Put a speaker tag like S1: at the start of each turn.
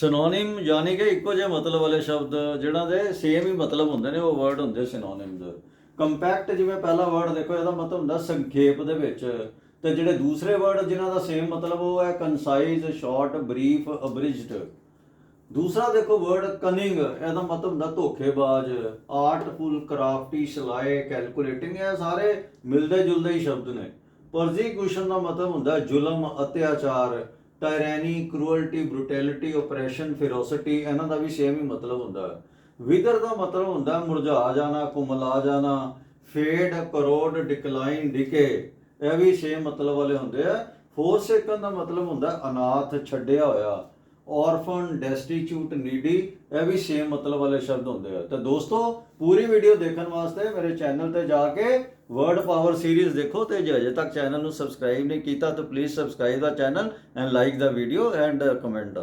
S1: ਸਿਨੋਨਿਮ ਯਾਨੀ ਕਿ ਇੱਕੋ ਜਿਹੇ ਮਤਲਬ ਵਾਲੇ ਸ਼ਬਦ ਜਿਹੜਾ ਦੇ ਸੇਮ ਹੀ ਮਤਲਬ ਹੁੰਦੇ ਨੇ, ਉਹ ਵਰਡ ਹੁੰਦੇ ਸਿਨੋਨਿਮ ਦੇ। ਕੰਪੈਕਟ ਜਿਵੇਂ ਪਹਿਲਾ ਵਰਡ ਦੇਖੋ, ਇਹਦਾ ਮਤਲਬ ਹੁੰਦਾ ਸੰਖੇਪ ਦੇ ਵਿੱਚ। ਤੇ ਜਿਹੜੇ ਦੂਸਰੇ ਵਰਡ ਜਿਨ੍ਹਾਂ ਦਾ ਸੇਮ ਮਤਲਬ ਉਹ ਹੈ ਕਨਸਾਈਜ਼ ਸ਼ਾਰਟ ਬਰੀਫ ਅਬ੍ਰਿਜਡ ਦੂਸਰਾ ਦੇਖੋ ਵਰਡ ਕਨਿੰਗ ਇਹਦਾ ਮਤਲਬ ਹੁੰਦਾ ਧੋਖੇਬਾਜ਼। ਆਰਟਫੁਲ ਕਰਾਫਟੀ ਸਲਾਈ ਕੈਲਕੂਲੇਟਿੰਗ ਇਹ ਸਾਰੇ ਮਿਲਦੇ ਜੁਲਦੇ ਹੀ ਸ਼ਬਦ ਨੇ। ਪਰਜੀਕਿਊਸ਼ਨ ਦਾ ਮਤਲਬ ਹੁੰਦਾ ਜ਼ੁਲਮ, ਅਤਿਆਚਾਰ। ਟਾਇਰੈਨੀ ਕਰੂਅਲਟੀ ਬ੍ਰੂਟੈਲਿਟੀ ਆਪਰੇਸ਼ਨ ਫੈਰੋਸਿਟੀ ਇਹਨਾਂ ਦਾ ਵੀ ਸੇਮ ਹੀ ਮਤਲਬ ਹੁੰਦਾ ਹੈ। ਵਿਦਰ ਦਾ ਮਤਲਬ ਹੁੰਦਾ ਮੁਰਝਾ ਜਾਣਾ ਕੁਮਲਾ ਜਾਣਾ ਫੇਡ ਕਰੋਡ ਡਿਕਲਾਈਨ ਡਿਕੇ ਇਹ ਵੀ ਸੇਮ ਮਤਲਬ ਵਾਲੇ ਹੁੰਦੇ ਆ। ਫੋਰਸੇਕਨ ਦਾ ਮਤਲਬ ਹੁੰਦਾ ਅਨਾਥ, ਛੱਡਿਆ ਹੋਇਆ। ਔਰਫਨ ਡੈਸਟੀਚੂਟ ਨੀਡੀ ਇਹ ਵੀ ਸੇਮ ਮਤਲਬ ਵਾਲੇ ਸ਼ਬਦ ਹੁੰਦੇ ਆ। ਤਾਂ ਦੋਸਤੋ, ਪੂਰੀ ਵੀਡੀਓ ਦੇਖਣ ਵਾਸਤੇ ਮੇਰੇ ਚੈਨਲ ਤੇ ਜਾ ਕੇ ਵਰਡ ਪਾਵਰ ਸੀਰੀਜ਼ ਦੇਖੋ ਤੇ ਜੇ ਅਜੇ ਤੱਕ ਚੈਨਲ ਨੂੰ ਸਬਸਕ੍ਰਾਈਬ ਨਹੀਂ ਕੀਤਾ, ਤਾਂ ਪਲੀਜ਼ ਸਬਸਕ੍ਰਾਈਬ ਦਾ ਚੈਨਲ ਐਂਡ ਲਾਈਕ ਦਾ ਵੀਡੀਓ ਐਂਡ ਕਮੈਂਟ